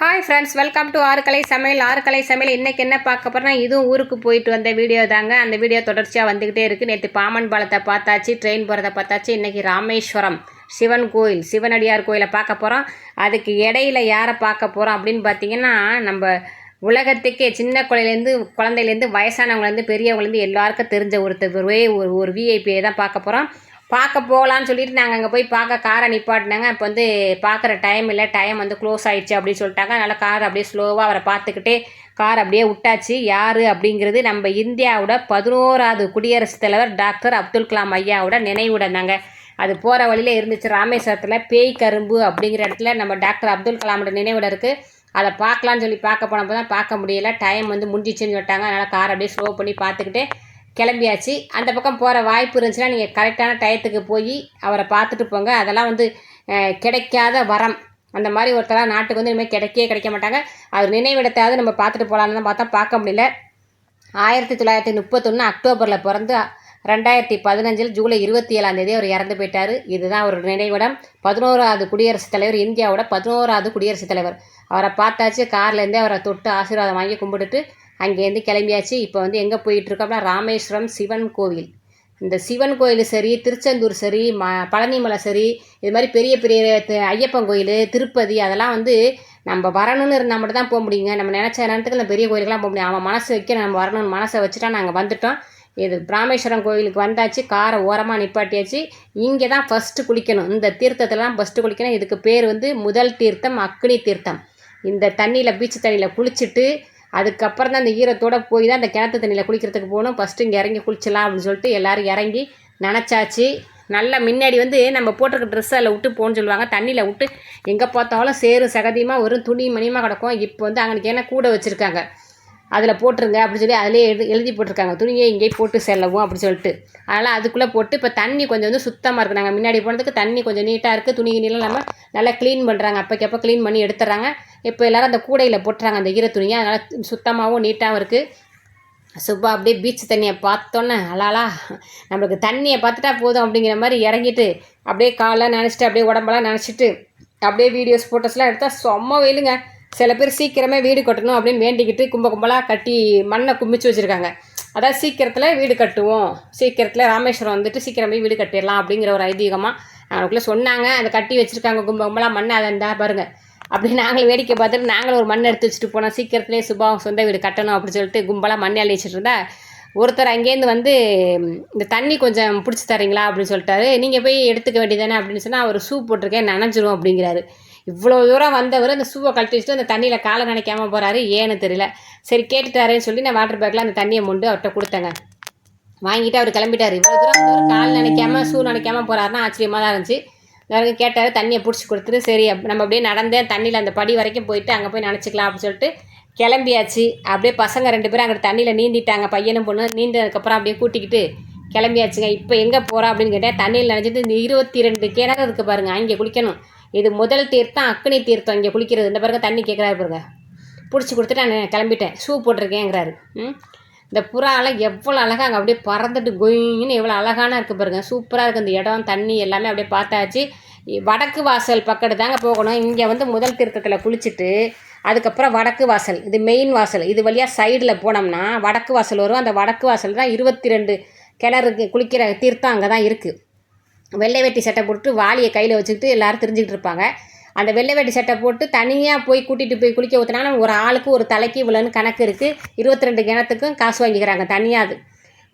Hi friends welcome to Arukkalai Samayal. Arukkalai Samayal இன்றைக்கி என்ன பார்க்க போகிறோம்னா இதுவும் ஊருக்கு போயிட்டு வந்த வீடியோ தாங்க. அந்த வீடியோ தொடர்ச்சியாக வந்துக்கிட்டே இருக்குது நேற்று பாமன் பாலத்தை பார்த்தாச்சு ட்ரெயின் போகிறத பார்த்தாச்சு. இன்றைக்கி ராமேஸ்வரம் சிவன் கோயில் சிவனடியார் கோயிலை பார்க்க போகிறோம் அதுக்கு இடையில யாரை பார்க்க போகிறோம் அப்படின்னு பார்த்தீங்கன்னா நம்ம உலகத்துக்கே சின்ன குழந்தைலேருந்து குழந்தையிலேருந்து வயசானவங்கலேருந்து பெரியவங்கலேருந்து எல்லாருக்கும் தெரிஞ்ச ஒருத்தர் ஒரே ஒரு ஒரு விஐபியை தான் பார்க்க போகிறோம் பார்க்க போகலான்னு சொல்லிட்டு நாங்கள் அங்கே போய் பார்க்க காரை நிப்பாட்டினாங்க. இப்போ வந்து பார்க்குற டைம் இல்லை டைம் வந்து க்ளோஸ் ஆகிடுச்சு அப்படின்னு சொல்லிட்டாங்க. அதனால் கார் அப்படியே ஸ்லோவாக அவரை பார்த்துக்கிட்டே கார் அப்படியே விட்டாச்சு. யார் அப்படிங்கிறது நம்ம இந்தியாவோட பதினோராவது குடியரசுத் தலைவர் டாக்டர் அப்துல் கலாம் ஐயாவோட நினைவுடன் நாங்கள் அது போகிற வழியில் இருந்துச்சு. ராமேஸ்வரத்தில் பேய் கரும்பு அப்படிங்கிற இடத்துல நம்ம டாக்டர் அப்துல் கலாமோட நினைவிடம் இருக்குது அதை பார்க்கலான்னு சொல்லி பார்க்க போனப்போ தான் பார்க்க முடியல. டைம் வந்து முடிஞ்சிச்சுன்னு சொல்லிட்டாங்க. அதனால் கார் அப்படியே ஸ்லோ பண்ணி பார்த்துக்கிட்டே கிளம்பியாச்சு. அந்த பக்கம் போகிற வாய்ப்பு இருந்துச்சுன்னா நீங்கள் கரெக்டான டயத்துக்கு போய் அவரை பார்த்துட்டு போங்க. அதெல்லாம் வந்து கிடைக்காத வரம். அந்த மாதிரி ஒருத்தராக நாட்டுக்கு வந்து இனிமேல் கிடைக்கவே கிடைக்க மாட்டாங்க. அவர் நினைவிடத்தாவது நம்ம பார்த்துட்டு போகலான்னு தான் பார்த்தா பார்க்க முடியல. ஆயிரத்தி தொள்ளாயிரத்தி முப்பத்தொன்று அக்டோபரில் பிறந்து ரெண்டாயிரத்தி பதினஞ்சில் ஜூலை இருபத்தி ஏழாம் தேதி அவர் இறந்து போயிட்டார். இதுதான் அவரோட நினைவிடம். பதினோராவது குடியரசுத் தலைவர் இந்தியாவோட பதினோராவது குடியரசுத் தலைவர். அவரை பார்த்தாச்சு கார்லேருந்தே அவரை தொட்டு ஆசீர்வாதம் வாங்கி கும்பிட்டுட்டு அங்கேருந்து கிளம்பியாச்சு. இப்போ வந்து எங்கே போயிட்டுருக்கோம்னா ராமேஸ்வரம் சிவன் கோவில். இந்த சிவன் கோயில் சரி திருச்செந்தூர் சரி ம பழனிமலை சரி இது மாதிரி பெரிய பெரிய ஐயப்பன் கோயில் திருப்பதி அதெல்லாம் வந்து நம்ம வரணும்னு இருந்தால் மட்டும் தான் போக முடியுங்க. நம்ம நினச்ச நேரத்துக்கு இந்த பெரிய கோயிலுக்குலாம் போக முடியும் அவன் மனசு வைக்க நம்ம வரணும்னு மனசை வச்சுட்டா நாங்கள் வந்துட்டோம். இது ராமேஸ்வரம் கோயிலுக்கு வந்தாச்சு. காரை ஓரமாக நிப்பாட்டியாச்சு. இங்கே தான் ஃபஸ்ட்டு குளிக்கணும். இந்த தீர்த்தத்தில் தான் ஃபஸ்ட்டு குளிக்கணும். இதுக்கு பேர் வந்து முதல் தீர்த்தம் அக்னி தீர்த்தம். இந்த தண்ணியில் பீச் தண்ணியில் குளிச்சுட்டு அதுக்கப்புறம் தான் அந்த ஈரத்தோடு போய் தான் அந்த கிணத்து தண்ணியில் குளிக்கிறதுக்கு போகணும். ஃபஸ்ட்டு இங்கே இறங்கி குளிச்சலாம் அப்படின்னு சொல்லிட்டு எல்லோரும் இறங்கி நினச்சாச்சு. நல்லா முன்னாடி வந்து நம்ம போட்டிருக்க ட்ரெஸ் அதில் விட்டு போகணும்னு சொல்லுவாங்க. தண்ணியில் விட்டு எங்கே பார்த்தாலும் சேரு சகதியமாக வரும் துணி மணியமாக கிடக்கும். இப்போ வந்து அங்கே என்ன கூட வச்சுருக்காங்க. அதில் போட்டுருங்க அப்படின்னு சொல்லி அதிலே எழுதி எழுதி போட்டிருக்காங்க. துணியை இங்கேயே போட்டு செல்லவும் அப்படின்னு சொல்லிட்டு. அதனால் அதுக்குள்ளே போட்டு இப்போ தண்ணி கொஞ்சம் வந்து சுத்தமாக இருக்குது நாங்கள் முன்னாடி போனதுக்கு தண்ணி கொஞ்சம் நீட்டாக இருக்குது துணி கிணிலாம் நம்ம நல்லா க்ளீன் பண்ணுறாங்க அப்போக்கப்போ க்ளீன் பண்ணி எடுத்துறாங்க இப்போ எல்லோரும் அந்த கூடையில் போட்டுறாங்க அந்த ஈர துணியை. அதனால் சுத்தமாகவும் நீட்டாகவும் இருக்குது சுப்பா அப்படியே பீச் தண்ணியை பார்த்தோன்னே அலாலா நம்மளுக்கு தண்ணியை பார்த்துட்டா போதும் அப்படிங்கிற மாதிரி இறங்கிட்டு அப்படியே காலை நினச்சிட்டு அப்படியே உடம்பெல்லாம் நினச்சிட்டு அப்படியே வீடியோஸ் ஃபோட்டோஸ்லாம் எடுத்தால் செம்ம வெயிலுங்க. சில பேர் சீக்கிரமே வீடு கட்டணும் அப்படின்னு வேண்டிக்கிட்டு கும்ப கும்பலாக கட்டி மண்ணை கும்பிச்சு வச்சுருக்காங்க. அதாவது சீக்கிரத்தில் வீடு கட்டுவோம். சீக்கிரத்தில் ராமேஸ்வரம் வந்துட்டு சீக்கிரமே வீடு கட்டிடலாம் அப்படிங்கிற ஒரு ஐதீகமாக அவங்களுக்குள்ளே சொன்னாங்க. அதை கட்டி வச்சுருக்காங்க கும்ப கும்பலாக மண்ணை அதை இருந்தால் பாருங்கள் அப்படி நாங்களும் வேடிக்கை பார்த்துட்டு நாங்களும் ஒரு மண் எடுத்து வச்சுட்டு போனோம். சீக்கிரத்துலேயே சுபாவம் சொந்த வீடு கட்டணும் அப்படின்னு சொல்லிட்டு கும்பலாக மண்ணை அள்ளி வச்சுட்டு இருந்தா ஒருத்தர் அங்கேருந்து வந்து இந்த தண்ணி கொஞ்சம் பிடிச்சி தரீங்களா? அப்படின்னு சொல்லிட்டாரு. நீங்கள் போய் எடுத்துக்க வேண்டியதானே அப்படின்னு சொன்னால் அவர் ஷூ போட்டிருக்கேன் நனைஞ்சிரும் அப்படிங்கிறாரு. இவ்வளோ தூரம் வந்தவர் அந்த ஷூவை கழட்டி வச்சுட்டு அந்த தண்ணியில் காலை நினைக்காம போகிறாரு ஏன்னு தெரியல. சரி கேட்டுட்டாரேன்னு சொல்லி நான் வாட்டர் பேக்கில் அந்த தண்ணியை மொண்டு அவர்கிட்ட கொடுத்தேங்க. வாங்கிட்டு அவர் கிளம்பிட்டார். இவ்வளோ தூரம் கால் நினைக்காம ஷூ நினைக்காம போகிறாருன்னா ஆச்சரியமாக தான் இருந்துச்சு. நிறைய கேட்டார் தண்ணியை பிடிச்சி கொடுத்துட்டு சரி நம்ம அப்படியே நடந்தேன் தண்ணியில் அந்த படி வரைக்கும் போயிட்டு அங்கே போய் நினச்சிக்கலாம் அப்படின்னு சொல்லிட்டு கிளம்பியாச்சு. அப்படியே பசங்க ரெண்டு பேரும் அங்கே தண்ணியில் நீந்திட்டாங்க பையனும் பொண்ணு நீந்ததுக்கப்புறம் அப்படியே கூட்டிக்கிட்டு கிளம்பியாச்சுங்க. இப்போ எங்கே போகிறோம் அப்படின்னு கேட்டால் தண்ணியில் நினச்சிட்டு இந்த இருபத்தி ரெண்டு கிணறு இருக்குது பாருங்க அங்கே குளிக்கணும். இது முதல் தீர்த்தம் அக்னி தீர்த்தம் இங்கே குளிக்கிறது. இந்த பாருங்க தண்ணி கேட்குறாரு பாருங்க. பிடிச்சி கொடுத்துட்டு நான் கிளம்பிட்டேன். ஷூ போட்டிருக்கேங்கிறாரு. ம்? இந்த புறாலாம் எவ்வளோ அழகாக அங்கே அப்படியே பறந்துட்டு கொயின்னு எவ்வளோ அழகான இருக்குது பாருங்க. சூப்பராக இருக்குது இந்த இடம் தண்ணி எல்லாமே அப்படியே பார்த்தாச்சு. வடக்கு வாசல் பக்கத்து தாங்க போகணும். இங்கே வந்து முதல் தீர்த்தத்தில் குளிச்சுட்டு அதுக்கப்புறம் வடக்கு வாசல் இது மெயின் வாசல். இது வழியாக சைடில் போனோம்னா வடக்கு வாசல் வரும். அந்த வடக்கு வாசல் தான் இருபத்தி ரெண்டு கிணறுக்கு குளிக்கிற தீர்த்தம் அங்கே தான் இருக்குது வெள்ளை வெட்டி சட்டை போட்டு வாளியை கையில் வச்சுக்கிட்டு எல்லோரும் தெரிஞ்சுக்கிட்டு இருப்பாங்க. அந்த வெள்ளை வேட்டி சட்டை போட்டு தனியாக போய் கூட்டிகிட்டு போய் குளிக்க ஊற்றினாலும் ஒரு ஆளுக்கு ஒரு தலைக்கு இவ்வளோன்னு கணக்கு இருக்குது இருபத்தி ரெண்டு கிணத்துக்கும் காசு வாங்கிக்கிறாங்க தனியாக அது.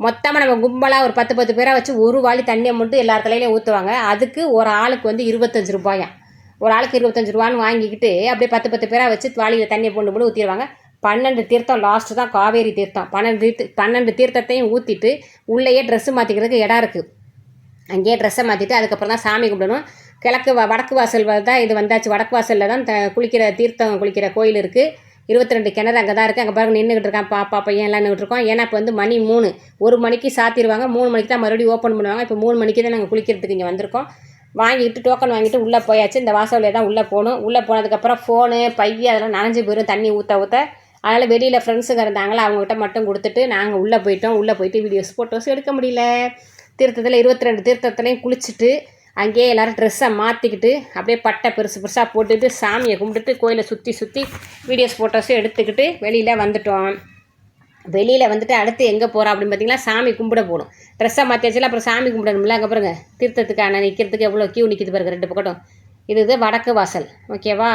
மொத்தமாக நம்ம கும்பலாக ஒரு பத்து பத்து பேராக வச்சு ஒரு வாளி தண்ணியை மட்டும் எல்லார் தலையிலையும் ஊற்றுவாங்க அதுக்கு ஒரு ஆளுக்கு வந்து இருபத்தஞ்சு ரூபாயாம் ஒரு ஆளுக்கு இருபத்தஞ்சு ரூபான்னு வாங்கிக்கிட்டு அப்படியே பத்து பத்து பேராக வச்சு வாளியில் தண்ணியை போட்டு போட்டு ஊற்றிடுவாங்க பன்னெண்டு தீர்த்தம் லாஸ்ட்டு தான் காவேரி தீர்த்தம். பன்னெண்டு தீர்த்து பன்னெண்டு தீர்த்தத்தையும் ஊற்றிட்டு உள்ளேயே ட்ரெஸ்ஸு மாற்றிக்கிறதுக்கு இடம் இருக்குது அங்கேயே ட்ரெஸ்ஸை மாற்றிட்டு அதுக்கப்புறம் தான் சாமி கும்பிடணும். கிழக்கு வ- வடக்கு வாசல் தான் இது வந்தாச்சு. வடக்கு வாசலில் தான் த குளிக்கிற தீர்த்தம் குளிக்கிற கோயில் இருக்குது இருபத்தி ரெண்டு கிணறு அங்கே தான் இருக்குது அங்கே பாருங்க நின்றுக்கிட்டு இருக்கான் பாப்பா பையன் எல்லாம் நின்றுட்டு இருக்கோம் ஏன்னா இப்போ வந்து மணி மூணு. ஒரு மணிக்கு சாத்திடுவாங்க மூணு மணிக்கு தான் மறுபடியும் ஓப்பன் பண்ணுவாங்க. இப்போ மூணு மணிக்கு தான் நாங்கள் குளிக்கிறதுக்கு இங்கே வந்திருக்கோம். வாங்கிட்டு டோக்கன் வாங்கிட்டு உள்ளே போயாச்சு. இந்த வாசலில் தான் உள்ளே போகணும். உள்ளே போனதுக்கப்புறம் ஃபோனு பைய அதெல்லாம் நனைஞ்சு போயிடும் தண்ணி ஊற்ற ஊற்ற அதனால் வெளியில் ஃப்ரெண்ட்ஸுங்க இருந்தாங்களா அவங்ககிட்ட மட்டும் கொடுத்துட்டு நாங்கள் உள்ளே போயிட்டோம். உள்ளே போயிட்டு வீடியோஸ் ஃபோட்டோஸ் எடுக்க முடியல. தீர்த்தத்தில் இருபத்தி ரெண்டு தீர்த்தத்துலேயும் குளிச்சுட்டு அங்கேயே எல்லோரும் ட்ரெஸ்ஸை மாற்றிக்கிட்டு அப்படியே பட்டை பெருசு பெருசாக போட்டுட்டு சாமியை கும்பிட்டுட்டு கோயிலை சுற்றி சுற்றி வீடியோஸ் ஃபோட்டோஸும் எடுத்துக்கிட்டு வெளியில் வந்துட்டோம். வெளியில் வந்துட்டு அடுத்து எங்கே போகிறோம் அப்படின்னு பார்த்தீங்கன்னா சாமி கும்பிட போகணும். ட்ரெஸ்ஸை மாற்றியாச்சுல அப்புறம் சாமி கும்பிடணும்ல அங்கே பாருங்க. தீர்த்தத்துக்கான நிற்கிறதுக்கு எவ்வளோ கியூ நிற்கிது பாருங்க ரெண்டு பக்கட்டும். இது இது வடக்கு வாசல் ஓகேவா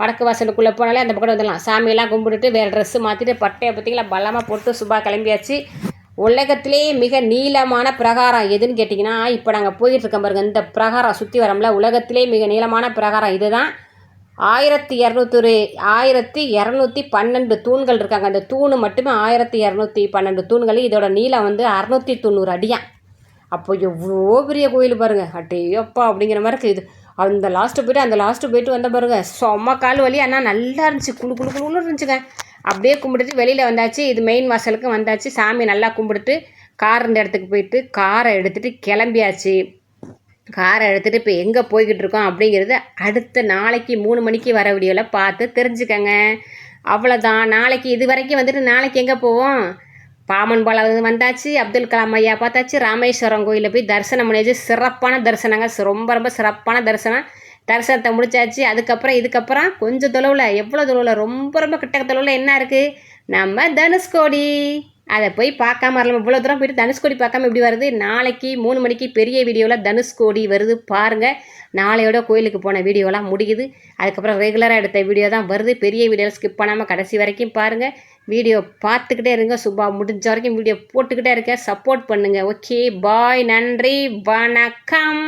வடக்கு வாசலுக்குள்ளே போனாலே அந்த பக்கம் வந்துடலாம் சாமியெல்லாம் கும்பிட்டுட்டு வேறு ட்ரெஸ்ஸு மாற்றிட்டு பட்டையை பார்த்தீங்களா பலமாக போட்டு சுபா கிளம்பியாச்சு. உலகத்திலே மிக நீளமான பிரகாரம் எதுன்னு கேட்டிங்கன்னா இப்போ நாங்கள் போயிட்டு இருக்கோம் பாருங்க இந்த பிரகாரம் சுற்றி வரோம்ல உலகத்திலே மிக நீளமான பிரகாரம் இதுதான். ஆயிரத்தி இரநூத்தொரு ஆயிரத்தி இரநூத்தி பன்னெண்டு தூண்கள் இருக்காங்க. அந்த தூணு மட்டுமே ஆயிரத்தி இரநூத்தி பன்னெண்டு தூண்கள் இதோட நீளம் வந்து அறநூற்றி தொண்ணூறு அடியா. அப்போ எவ்வளோ பெரிய கோயில் பாருங்க. அட்டேயப்பா அப்படிங்கிற மாதிரி இருக்குது. இது அந்த லாஸ்ட்டு போயிட்டு அந்த லாஸ்ட்டு போயிட்டு வந்த பாருங்க செம்ம கால் வலி. ஆனால் நல்லா இருந்துச்சு. குழு குழு குழுன்னு இருந்துச்சுங்க. அப்படியே கும்பிட்டுட்டு வெளியில் வந்தாச்சு. இது மெயின் வாசலுக்கு வந்தாச்சு. சாமி நல்லா கும்பிட்டுட்டு கார் இருந்த இடத்துக்கு போயிட்டு காரை எடுத்துகிட்டு கிளம்பியாச்சு. காரை எடுத்துகிட்டு இப்போ எங்கே போய்கிட்டு இருக்கோம் அப்படிங்கிறது அடுத்த நாளைக்கு மூணு மணிக்கு வர வீடியோவில் பார்த்து தெரிஞ்சுக்கங்க. அவ்வளோதான் நாளைக்கு இது வரைக்கும் வந்துட்டு நாளைக்கு எங்கே போவோம்? பாமன் பாலம் வந்தாச்சு. அப்துல் கலாம் ஐயா பார்த்தாச்சு. ராமேஸ்வரம் கோயிலில் போய் தரிசனம் பண்ணியாச்சு. சிறப்பான தரிசனங்க. ரொம்ப ரொம்ப சிறப்பான தரிசனம். தரிசனத்தை முடிச்சாச்சு. அதுக்கப்புறம் இதுக்கப்புறம் கொஞ்சம் தொலைவில் எவ்வளோ தொலைவில் ரொம்ப ரொம்ப கிட்ட தொலைவில் என்ன இருக்குது நம்ம தனுஷ்கோடி. அதை போய் பார்க்காம வரலாம்? இவ்வளோ தூரம் போயிட்டு தனுஷ்கோடி பார்க்காம இப்படி வருது? நாளைக்கு மூணு மணிக்கு பெரிய வீடியோவில் தனுஷ்கோடி வருது பாருங்கள் நாளையோட கோயிலுக்கு போன வீடியோலாம் முடியுது. அதுக்கப்புறம் ரெகுலராக எடுத்த வீடியோ தான் வருது. பெரிய வீடியோவில் ஸ்கிப் பண்ணாமல் கடைசி வரைக்கும் பாருங்கள் வீடியோ பார்த்துக்கிட்டே இருங்க. சுபா முடிஞ்ச வரைக்கும் வீடியோ போட்டுக்கிட்டே இருக்க. சப்போர்ட் பண்ணுங்கள் ஓகே பாய் நன்றி. வணக்கம்.